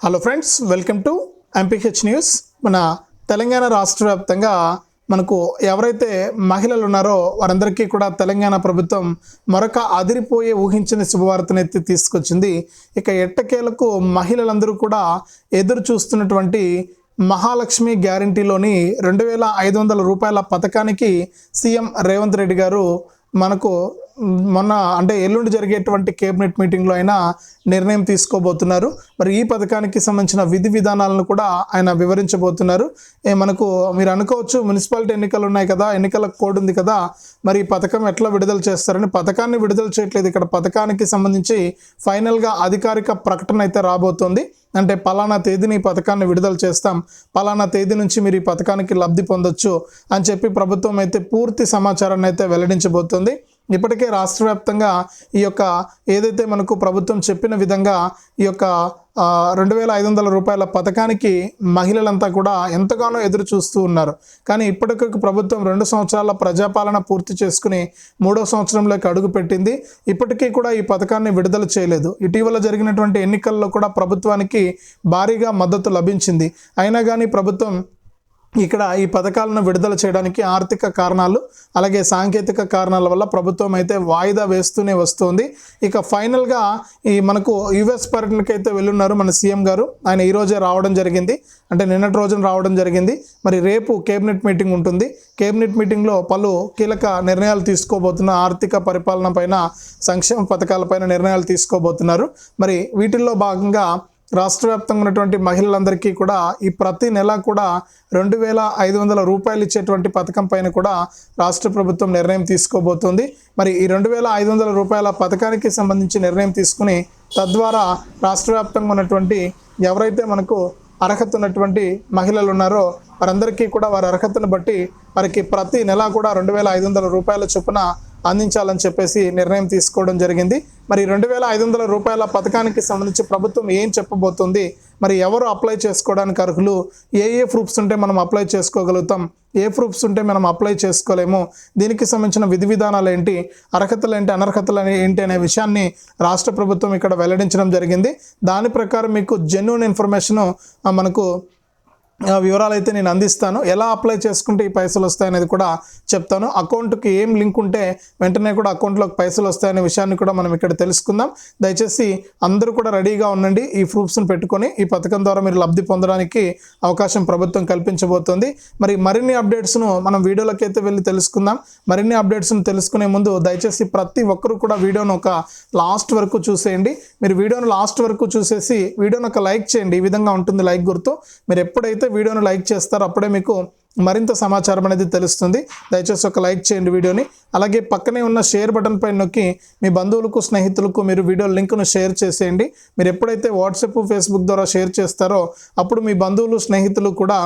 Hello friends welcome to MPH news మన తెలంగాణ రాష్ట్ర వ్యాప్తంగా మనకు ఎవరైతే మహిళలు ఉన్నారో వారందరికీ కూడా తెలంగాణ ప్రభుత్వం మరొక అదిరిపోయే ఊహించని శుభవార్తనైతే తీసుకొచ్చింది. ఇక ఎట్టకేలకు మహిళలందరూ కూడా ఎదురు చూస్తున్నటువంటి మహాలక్ష్మి గ్యారంటీలోని రెండు వేల ఐదు వందల రూపాయల పథకానికి సీఎం రేవంత్ రెడ్డి గారు మనకు మొన్న అంటే ఎల్లుండి జరిగేటువంటి కేబినెట్ మీటింగ్లో అయినా నిర్ణయం తీసుకోబోతున్నారు. మరి ఈ పథకానికి సంబంధించిన విధి విధానాలను కూడా ఆయన వివరించబోతున్నారు. ఏ మనకు మీరు అనుకోవచ్చు మున్సిపాలిటీ ఎన్నికలు ఉన్నాయి కదా ఎన్నికల కోడ్ ఉంది కదా మరి ఈ పథకం ఎట్లా విడుదల చేస్తారని పథకాన్ని విడుదల చేయట్లేదు. ఇక్కడ పథకానికి సంబంధించి ఫైనల్గా అధికారిక ప్రకటన అయితే రాబోతోంది. అంటే పలానా తేదీని ఈ పథకాన్ని విడుదల చేస్తాం పలానా తేదీ నుంచి మీరు ఈ పథకానికి లబ్ధి పొందొచ్చు అని చెప్పి ప్రభుత్వం అయితే పూర్తి సమాచారాన్ని అయితే వెల్లడించబోతోంది. ఇప్పటికే రాష్ట్ర వ్యాప్తంగా ఈ యొక్క ఏదైతే మనకు ప్రభుత్వం చెప్పిన విధంగా ఈ యొక్క రెండు వేల ఐదు వందల రూపాయల పథకానికి మహిళలంతా కూడా ఎంతగానో ఎదురు చూస్తూ ఉన్నారు. కానీ ఇప్పటికీ ప్రభుత్వం రెండు సంవత్సరాల ప్రజాపాలన పూర్తి చేసుకుని మూడో సంవత్సరంలోకి అడుగుపెట్టింది ఇప్పటికీ కూడా ఈ పథకాన్ని విడుదల చేయలేదు. ఇటీవల జరిగినటువంటి ఎన్నికల్లో కూడా ప్రభుత్వానికి భారీగా మద్దతు లభించింది. అయినా కానీ ప్రభుత్వం ఇక్కడ ఈ పథకాలను విడుదల చేయడానికి ఆర్థిక కారణాలు అలాగే సాంకేతిక కారణాల వల్ల ప్రభుత్వం అయితే వాయిదా వేస్తూనే వస్తుంది. ఇక ఫైనల్గా ఈ మనకు యుఎస్ పర్యటనకి అయితే వెళ్ళున్నారు మన సీఎం గారు. ఆయన ఈ రోజే రావడం జరిగింది. అంటే నిన్నటి రోజున రావడం జరిగింది. మరి రేపు కేబినెట్ మీటింగ్ ఉంటుంది. కేబినెట్ మీటింగ్లో పలు కీలక నిర్ణయాలు తీసుకోబోతున్న ఆర్థిక పరిపాలన పైన సంక్షేమ పథకాలపైన నిర్ణయాలు తీసుకోబోతున్నారు. మరి వీటిల్లో భాగంగా రాష్ట్ర వ్యాప్తంగా ఉన్నటువంటి మహిళలందరికీ కూడా ఈ ప్రతి నెల కూడా రెండు వేల ఐదు వందల రూపాయలు ఇచ్చేటువంటి పథకం పైన కూడా రాష్ట్ర ప్రభుత్వం నిర్ణయం తీసుకోబోతోంది. మరి ఈ రెండు వేల ఐదు వందల రూపాయల పథకానికి సంబంధించి నిర్ణయం తీసుకుని తద్వారా రాష్ట్ర వ్యాప్తంగా ఉన్నటువంటి ఎవరైతే మనకు అర్హత ఉన్నటువంటి మహిళలు ఉన్నారో వారందరికీ కూడా వారి అర్హతను బట్టి వారికి ప్రతి నెల కూడా రెండు వేల ఐదు వందల రూపాయల చొప్పున అందించాలని చెప్పేసి నిర్ణయం తీసుకోవడం జరిగింది. మరి రెండు వేల ఐదు వందల రూపాయల పథకానికి సంబంధించి ప్రభుత్వం ఏం చెప్పబోతుంది? మరి ఎవరు అప్లై చేసుకోవడానికి అర్హులు? ఏ ఏ ప్రూఫ్స్ ఉంటే మనం అప్లై చేసుకోగలుగుతాం? ఏ ప్రూఫ్స్ ఉంటే మనం అప్లై చేసుకోలేము? దీనికి సంబంధించిన విధి విధానాలు ఏంటి? అర్హతలు ఏంటి? అనర్హతలు ఏంటి అనే విషయాన్ని రాష్ట్ర ప్రభుత్వం ఇక్కడ వెల్లడించడం జరిగింది. దాని ప్రకారం మీకు జెన్యున్ ఇన్ఫర్మేషన్ మనకు వివరాలు అయితే నేను అందిస్తాను. ఎలా అప్లై చేసుకుంటే ఈ పైసలు వస్తాయనేది కూడా చెప్తాను. అకౌంట్కి ఏం లింక్ ఉంటే వెంటనే కూడా అకౌంట్లోకి పైసలు వస్తాయనే విషయాన్ని కూడా మనం ఇక్కడ తెలుసుకుందాం. దయచేసి అందరూ కూడా రెడీగా ఉండండి. ఈ ప్రూఫ్స్ని పెట్టుకొని ఈ పథకం ద్వారా మీరు లబ్ధి పొందడానికి అవకాశం ప్రభుత్వం కల్పించబోతోంది. మరి మరిన్ని అప్డేట్స్ను మనం వీడియోలోకి అయితే వెళ్ళి తెలుసుకుందాం. మరిన్ని అప్డేట్స్ను తెలుసుకునే ముందు దయచేసి ప్రతి ఒక్కరూ కూడా వీడియోను ఒక లాస్ట్ వరకు చూసేయండి. మీరు వీడియోను లాస్ట్ వరకు చూసేసి వీడియోను ఒక లైక్ చేయండి. ఈ విధంగా ఉంటుంది లైక్ గుర్తు. మీరు ఎప్పుడైతే వీడియోను లైక్ చేస్తారు అప్పుడే మీకు మరింత సమాచారం అనేది తెలుస్తుంది. దయచేసి ఒక లైక్ చేయండి వీడియోని. అలాగే పక్కనే ఉన్న షేర్ బటన్ పైన నొక్కి మీ బంధువులకు స్నేహితులకు మీరు వీడియో లింక్ను షేర్ చేసేయండి. మీరు ఎప్పుడైతే వాట్సాప్ ఫేస్బుక్ ద్వారా షేర్ చేస్తారో అప్పుడు మీ బంధువులు స్నేహితులు కూడా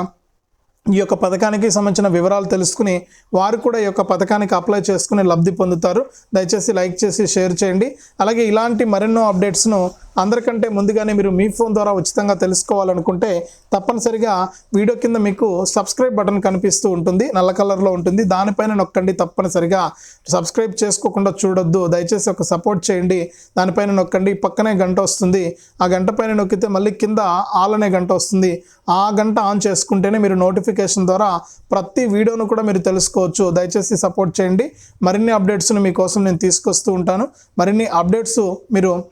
ఈ యొక్క పథకానికి సంబంధించిన వివరాలు తెలుసుకుని వారు కూడా ఈ యొక్క పథకానికి అప్లై చేసుకుని లబ్ధి పొందుతారు. దయచేసి లైక్ చేసి షేర్ చేయండి. అలాగే ఇలాంటి మరెన్నో అప్డేట్స్ను అందరికంటే ముందుగానే మీరు మీ ఫోన్ ద్వారా ఉచితంగా తెలుసుకోవాలనుకుంటే తప్పనిసరిగా వీడియో కింద మీకు సబ్స్క్రైబ్ బటన్ కనిపిస్తూ ఉంటుంది. నల్ల కలర్లో ఉంటుంది. దానిపైన నొక్కండి తప్పనిసరిగా. సబ్స్క్రైబ్ చేసుకోకుండా చూడొద్దు. దయచేసి ఒక సపోర్ట్ చేయండి. దానిపైన నొక్కండి. పక్కనే గంట వస్తుంది. ఆ గంట పైన నొక్కితే మళ్ళీ కింద ఆల్ అనే గంట వస్తుంది. ఆ గంట ఆన్ చేసుకుంటేనే మీరు నోటిఫికేషన్ ద్వారా ప్రతి వీడియోను కూడా మీరు తెలుసుకోవచ్చు. దయచేసి సపోర్ట్ చేయండి. మరిన్ని అప్డేట్స్ను మీకోసం నేను తీసుకొస్తూ ఉంటాను. మరిన్ని అప్డేట్స్ మీరు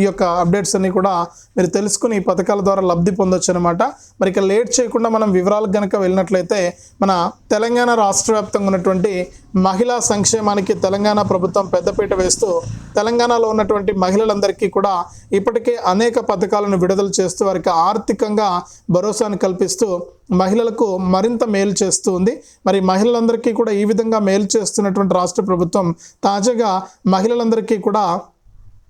ఈ యొక్క అప్డేట్స్ అన్ని కూడా మీరు తెలుసుకుని ఈ పథకాల ద్వారా లబ్ధి పొందొచ్చు అనమాట మరి ఇక లేట్ చేయకుండా మనం వివరాలకు కనుక వెళ్ళినట్లయితే మన తెలంగాణ రాష్ట్ర వ్యాప్తంగా ఉన్నటువంటి మహిళా సంక్షేమానికి తెలంగాణ ప్రభుత్వం పెద్దపీట వేస్తూ తెలంగాణలో ఉన్నటువంటి మహిళలందరికీ కూడా ఇప్పటికే అనేక పథకాలను విడుదల చేస్తూ వారికి ఆర్థికంగా భరోసాను కల్పిస్తూ మహిళలకు మరింత మేలు చేస్తూ ఉంది. మరి మహిళలందరికీ కూడా ఈ విధంగా మేలు చేస్తున్నటువంటి రాష్ట్ర ప్రభుత్వం తాజాగా మహిళలందరికీ కూడా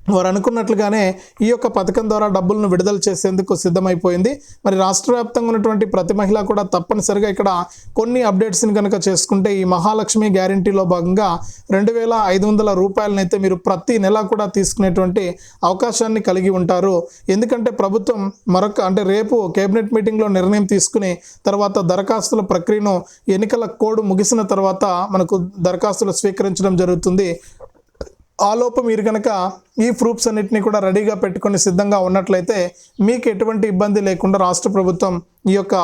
వారు అనుకున్నట్లుగానే ఈ యొక్క పథకం ద్వారా డబ్బులను విడుదల చేసేందుకు సిద్ధమైపోయింది. మరి రాష్ట్ర వ్యాప్తంగా ఉన్నటువంటి ప్రతి మహిళ కూడా తప్పనిసరిగా ఇక్కడ కొన్ని అప్డేట్స్ని కనుక చేసుకుంటే ఈ మహాలక్ష్మి గ్యారంటీలో భాగంగా రెండు వేల ఐదు వందల రూపాయలనైతే మీరు ప్రతి నెల కూడా తీసుకునేటువంటి అవకాశాన్ని కలిగి ఉంటారు. ఎందుకంటే ప్రభుత్వం మరొక అంటే రేపు కేబినెట్ మీటింగ్లో నిర్ణయం తీసుకుని తర్వాత దరఖాస్తుల ప్రక్రియను ఎన్నికల కోడ్ ముగిసిన తర్వాత మనకు దరఖాస్తులు స్వీకరించడం జరుగుతుంది. ఆలోపు మీరు కనుక ఈ ప్రూఫ్స్ అన్నింటినీ కూడా రెడీగా పెట్టుకొని సిద్ధంగా ఉన్నట్లయితే మీకు ఎటువంటి ఇబ్బంది లేకుండా రాష్ట్ర ప్రభుత్వం ఈ యొక్క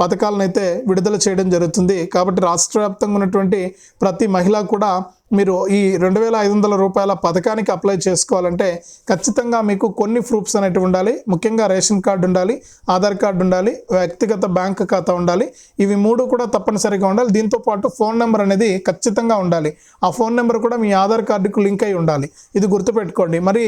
పథకాలను అయితే విడుదల చేయడం జరుగుతుంది. కాబట్టి రాష్ట్ర వ్యాప్తంగా ఉన్నటువంటి ప్రతి మహిళ కూడా మీరు ఈ రెండు వేల ఐదు వందల రూపాయల పథకానికి అప్లై చేసుకోవాలంటే ఖచ్చితంగా మీకు కొన్ని ప్రూఫ్స్ అనేవి ఉండాలి. ముఖ్యంగా రేషన్ కార్డు ఉండాలి ఆధార్ కార్డు ఉండాలి వ్యక్తిగత బ్యాంక్ ఖాతా ఉండాలి. ఇవి మూడు కూడా తప్పనిసరిగా ఉండాలి. దీంతో పాటు ఫోన్ నెంబర్ అనేది ఖచ్చితంగా ఉండాలి. ఆ ఫోన్ నెంబర్ కూడా మీ ఆధార్ కార్డుకు లింక్ అయి ఉండాలి. ఇది గుర్తుపెట్టుకోండి. మరి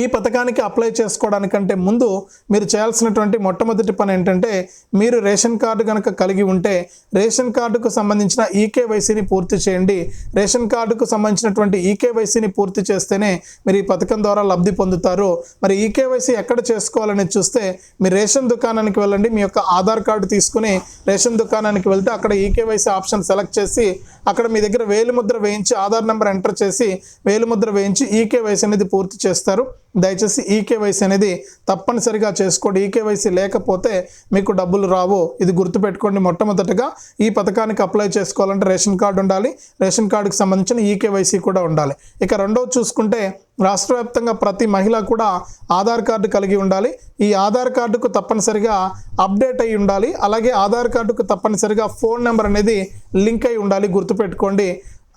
ఈ పథకానికి అప్లై చేసుకోవడానికంటే ముందు మీరు చేయాల్సినటువంటి మొట్టమొదటి పని ఏంటంటే మీరు రేషన్ కార్డు కనుక కలిగి ఉంటే రేషన్ కార్డుకు సంబంధించిన ఈకేవైసీని పూర్తి చేయండి. రేషన్ కార్డుకు సంబంధించినటువంటి ఈకేవైసీని పూర్తి చేస్తేనే మీరు ఈ పథకం ద్వారా లబ్ధి పొందుతారు. మరి ఈకేవైసీ ఎక్కడ చేసుకోవాలని చూస్తే మీరు రేషన్ దుకాణానికి వెళ్ళండి. మీ యొక్క ఆధార్ కార్డు తీసుకుని రేషన్ దుకాణానికి వెళ్తే అక్కడ ఈకేవైసీ ఆప్షన్ సెలెక్ట్ చేసి అక్కడ మీ దగ్గర వేలిముద్ర వేయించి ఆధార్ నెంబర్ ఎంటర్ చేసి వేలిముద్ర వేయించి ఈకేవైసీ అనేది పూర్తి చేస్తారు. దయచేసి ఈకేవైసీ అనేది తప్పనిసరిగా చేసుకోండి. ఈకేవైసీ లేకపోతే మీకు డబ్బులు రావు. ఇది గుర్తుపెట్టుకోండి. మొట్టమొదటిగా ఈ పథకానికి అప్లై చేసుకోవాలంటే రేషన్ కార్డు ఉండాలి. రేషన్ కార్డుకి సంబంధించిన ఈకేవైసీ కూడా ఉండాలి. ఇక రెండవ చూసుకుంటే రాష్ట్ర వ్యాప్తంగా ప్రతి మహిళ కూడా ఆధార్ కార్డు కలిగి ఉండాలి. ఈ ఆధార్ కార్డుకు తప్పనిసరిగా అప్డేట్ అయి ఉండాలి. అలాగే ఆధార్ కార్డుకు తప్పనిసరిగా ఫోన్ నెంబర్ అనేది లింక్ అయి ఉండాలి. గుర్తుపెట్టుకోండి.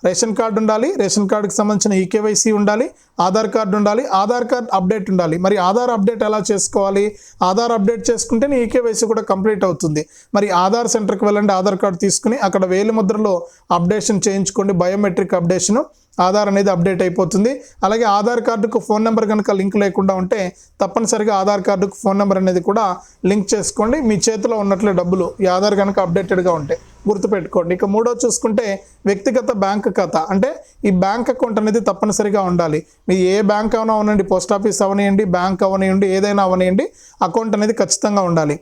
రేషన్ కార్డు ఉండాలి. రేషన్ కార్డుకి సంబంధించిన ఈకేవైసీ ఉండాలి. ఆధార్ కార్డు ఉండాలి ఆధార్ కార్డ్ అప్డేట్ ఉండాలి. మరి ఆధార్ అప్డేట్ ఎలా చేసుకోవాలి? ఆధార్ అప్డేట్ చేసుకుంటే నీ ఈకేవైసీ కూడా కంప్లీట్ అవుతుంది. మరి ఆధార్ సెంటర్కి వెళ్ళండి ఆధార్ కార్డు తీసుకుని అక్కడ వేలి ముద్రలో అప్డేషన్ చేయించుకోండి. బయోమెట్రిక్ అప్డేషను ఆధార్ అనేది అప్డేట్ అయిపోతుంది. అలాగే ఆధార్ కార్డుకు ఫోన్ నెంబర్ కనుక లింక్ లేకుండా ఉంటే తప్పనిసరిగా ఆధార్ కార్డుకు ఫోన్ నెంబర్ అనేది కూడా లింక్ చేసుకోండి. మీ చేతిలో ఉన్నట్లే డబ్బులు ఈ ఆధార్ కనుక అప్డేటెడ్గా ఉంటే గుర్తుపెట్టుకోండి. ఇక మూడో చూసుకుంటే వ్యక్తిగత బ్యాంక్ ఖాతా. అంటే ఈ బ్యాంక్ అకౌంట్ అనేది తప్పనిసరిగా ఉండాలి. మీ ఏ బ్యాంక్ అయినా అవనండి పోస్ట్ ఆఫీస్ అవనియండి బ్యాంక్ అవనియండి ఏదైనా అవనియండి అకౌంట్ అనేది ఖచ్చితంగా ఉండాలి.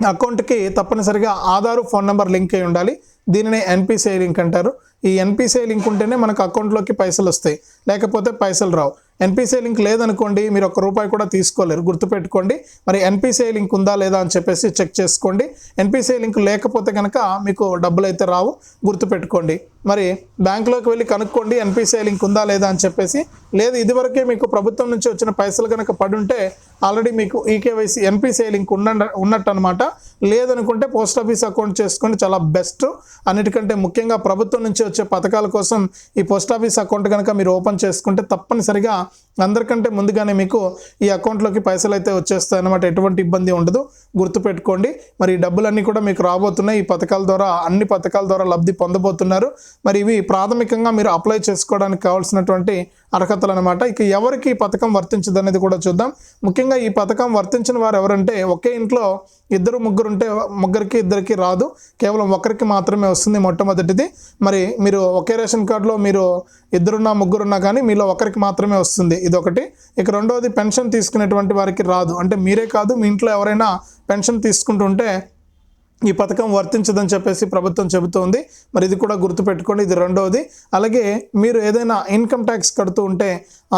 అకౌంట్కి తప్పనిసరిగా ఆధారు ఫోన్ నెంబర్ లింక్ అయి ఉండాలి. దీనిని ఎన్పిసిఐ లింక్ అంటారు. ఈ ఎన్పిసిఐ లింక్ ఉంటేనే మనకు అకౌంట్లోకి పైసలు వస్తాయి. లేకపోతే పైసలు రావు. ఎన్పిసిఐ లింక్ లేదనుకోండి మీరు ఒక్క రూపాయి కూడా తీసుకోలేరు. గుర్తుపెట్టుకోండి. మరి ఎన్పిసిఐ లింక్ ఉందా లేదా అని చెప్పేసి చెక్ చేసుకోండి. ఎన్పిసిఐ లింక్ లేకపోతే కనుక మీకు డబ్బులు అయితే రావు. గుర్తుపెట్టుకోండి. మరి బ్యాంకులోకి వెళ్ళి కనుక్కోండి ఎన్పిసిఐ లింక్ ఉందా లేదా అని చెప్పేసి. లేదు ఇదివరకే మీకు ప్రభుత్వం నుంచి వచ్చిన పైసలు కనుక పడుంటే ఉంటే ఆల్రెడీ మీకు ఈకేవైసీ ఎన్పిసిఐ లింక్ ఉన్న ఉన్నట్టు అనమాట లేదనుకుంటే పోస్ట్ ఆఫీస్ అకౌంట్ చేసుకోండి. చాలా బెస్ట్. అన్నిటికంటే ముఖ్యంగా ప్రభుత్వం నుంచి వచ్చే పథకాల కోసం ఈ పోస్ట్ ఆఫీస్ అకౌంట్ కనుక మీరు ఓపెన్ చేసుకుంటే తప్పనిసరిగా అందరికంటే ముందుగానే మీకు ఈ అకౌంట్లోకి పైసలు అయితే వచ్చేస్తాయి అన్నమాట. ఎటువంటి ఇబ్బంది ఉండదు. గుర్తుపెట్టుకోండి. మరి ఈ డబ్బులన్నీ కూడా మీకు రాబోతున్నాయి. ఈ పథకాల ద్వారా అన్ని పథకాల ద్వారా లబ్ధి పొందబోతున్నారు. మరి ఇవి ప్రాథమికంగా మీరు అప్లై చేసుకోవడానికి కావాల్సినటువంటి అర్హతలు అనమాట ఇక ఎవరికి ఈ పథకం వర్తించదు అనేది కూడా చూద్దాం. ముఖ్యంగా ఈ పథకం వర్తించిన వారు ఎవరంటే ఒకే ఇంట్లో ఇద్దరు ముగ్గురు ఉంటే ముగ్గురికి ఇద్దరికి రాదు. కేవలం ఒకరికి మాత్రమే వస్తుంది మొట్టమొదటిది. మరి మీరు ఒకే రేషన్ కార్డులో మీరు ఇద్దరున్నా ముగ్గురున్నా కానీ మీలో ఒకరికి మాత్రమే వస్తుంది. ఇదొకటి. ఇక రెండవది పెన్షన్ తీసుకునేటువంటి వారికి రాదు. అంటే మీరే కాదు మీ ఇంట్లో ఎవరైనా పెన్షన్ తీసుకుంటుంటే ఈ పథకం వర్తించదని చెప్పేసి ప్రభుత్వం చెబుతోంది. మరి ఇది కూడా గుర్తుపెట్టుకోండి ఇది రెండవది అలాగే మీరు ఏదైనా ఇన్కమ్ ట్యాక్స్ కడుతూ ఉంటే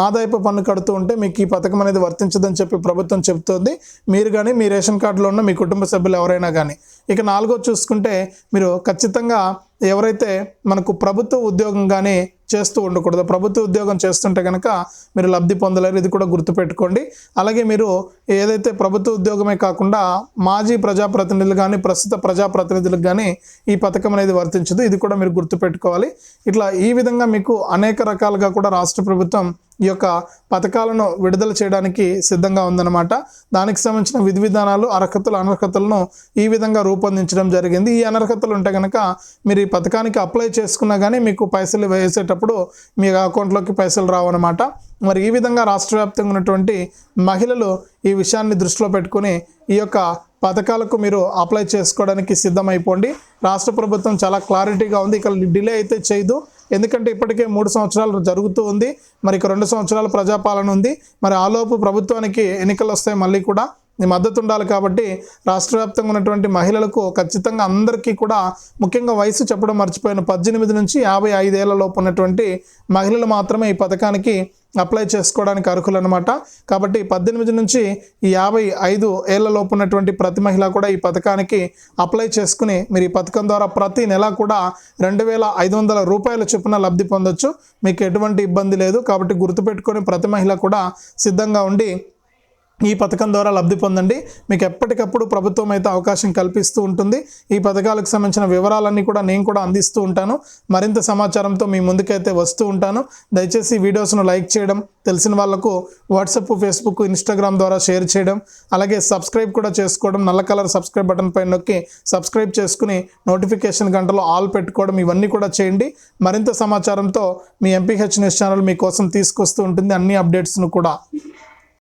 ఆదాయపు పన్ను కడుతూ ఉంటే మీకు ఈ పథకం అనేది వర్తించదని చెప్పి ప్రభుత్వం చెబుతోంది. మీరు కానీ మీ రేషన్ కార్డులో ఉన్న మీ కుటుంబ సభ్యులు ఎవరైనా కానీ ఇక నాలుగో చూసుకుంటే మీరు ఖచ్చితంగా ఎవరైతే మనకు ప్రభుత్వ ఉద్యోగం కానీ చేస్తూ ఉండకూడదు. ప్రభుత్వ ఉద్యోగం చేస్తుంటే కనుక మీరు లబ్ధి పొందలేరు. ఇది కూడా గుర్తుపెట్టుకోండి. అలాగే మీరు ఏదైతే ప్రభుత్వ ఉద్యోగమే కాకుండా మాజీ ప్రజాప్రతినిధులు కానీ ప్రస్తుత ప్రజాప్రతినిధులకు కానీ ఈ పథకం అనేది వర్తించదు. ఇది కూడా మీరు గుర్తుపెట్టుకోవాలి. ఇట్లా ఈ విధంగా మీకు అనేక రకాలుగా కూడా రాష్ట్ర ప్రభుత్వం ఈ యొక్క పథకాలను విడుదల చేయడానికి సిద్ధంగా ఉందన్నమాట. దానికి సంబంధించిన విధి విధానాలు అర్హతలు అనర్హతలను ఈ విధంగా రూపొందించడం జరిగింది. ఈ అనర్హతలు ఉంటే కనుక మీరు ఈ పథకానికి అప్లై చేసుకున్నా కానీ మీకు పైసలు వేసేటప్పుడు మీ అకౌంట్లోకి పైసలు రావన్నమాట. మరి ఈ విధంగా రాష్ట్ర వ్యాప్తంగా ఉన్నటువంటి మహిళలు ఈ విషయాన్ని దృష్టిలో పెట్టుకుని ఈ యొక్క పథకాలకు మీరు అప్లై చేసుకోవడానికి సిద్ధమైపోండి. రాష్ట్ర ప్రభుత్వం చాలా క్లారిటీగా ఉంది. ఇక డిలే అయితే చేయదు. ఎందుకంటే ఇప్పటికే మూడు సంవత్సరాలు జరుగుతూ ఉంది. మరి ఇక రెండు సంవత్సరాల ప్రజాపాలన ఉంది. మరి ఆలోపు ప్రభుత్వానికి ఎన్నికలు వస్తాయి మళ్ళీ కూడా. మద్దతు ఉండాలి కాబట్టి రాష్ట్ర వ్యాప్తంగా ఉన్నటువంటి మహిళలకు ఖచ్చితంగా అందరికీ కూడా ముఖ్యంగా వయసు చెప్పడం మర్చిపోయిన. పద్దెనిమిది నుంచి యాభై ఐదేళ్ళ లోపు ఉన్నటువంటి మహిళలు మాత్రమే ఈ పథకానికి అప్లై చేసుకోవడానికి అర్హులు అనమాట కాబట్టి పద్దెనిమిది నుంచి యాభై ఐదు ఏళ్ళ లోపు ఉన్నటువంటి ప్రతి మహిళ కూడా ఈ పథకానికి అప్లై చేసుకుని మీరు ఈ పథకం ద్వారా ప్రతి నెల కూడా రెండు వేల ఐదు వందల రూపాయల చొప్పున లబ్ధి పొందొచ్చు. మీకు ఎటువంటి ఇబ్బంది లేదు. కాబట్టి గుర్తుపెట్టుకొని ప్రతి మహిళ కూడా సిద్ధంగా ఉండి ఈ పథకం ద్వారా లబ్ధి పొందండి. మీకు ఎప్పటికప్పుడు ప్రభుత్వం అయితే అవకాశం కల్పిస్తూ ఉంటుంది. ఈ పథకాలకు సంబంధించిన వివరాలన్నీ కూడా నేను కూడా అందిస్తూ ఉంటాను. మరింత సమాచారంతో మీ ముందుకైతే వస్తూ ఉంటాను. దయచేసి వీడియోస్ను లైక్ చేయడం తెలిసిన వాళ్ళకు వాట్సాప్ ఫేస్బుక్ ఇన్స్టాగ్రామ్ ద్వారా షేర్ చేయడం అలాగే సబ్స్క్రైబ్ కూడా చేసుకోవడం నల్ల కలర్ సబ్స్క్రైబ్ బటన్ పైన నొక్కి సబ్స్క్రైబ్ చేసుకుని నోటిఫికేషన్ గంటలో ఆల్ పెట్టుకోవడం ఇవన్నీ కూడా చేయండి. మరింత సమాచారంతో మీ ఎంపీహెచ్ న్యూస్ ఛానల్ మీకోసం తీసుకొస్తూ ఉంటుంది. అన్ని అప్డేట్స్ను కూడా.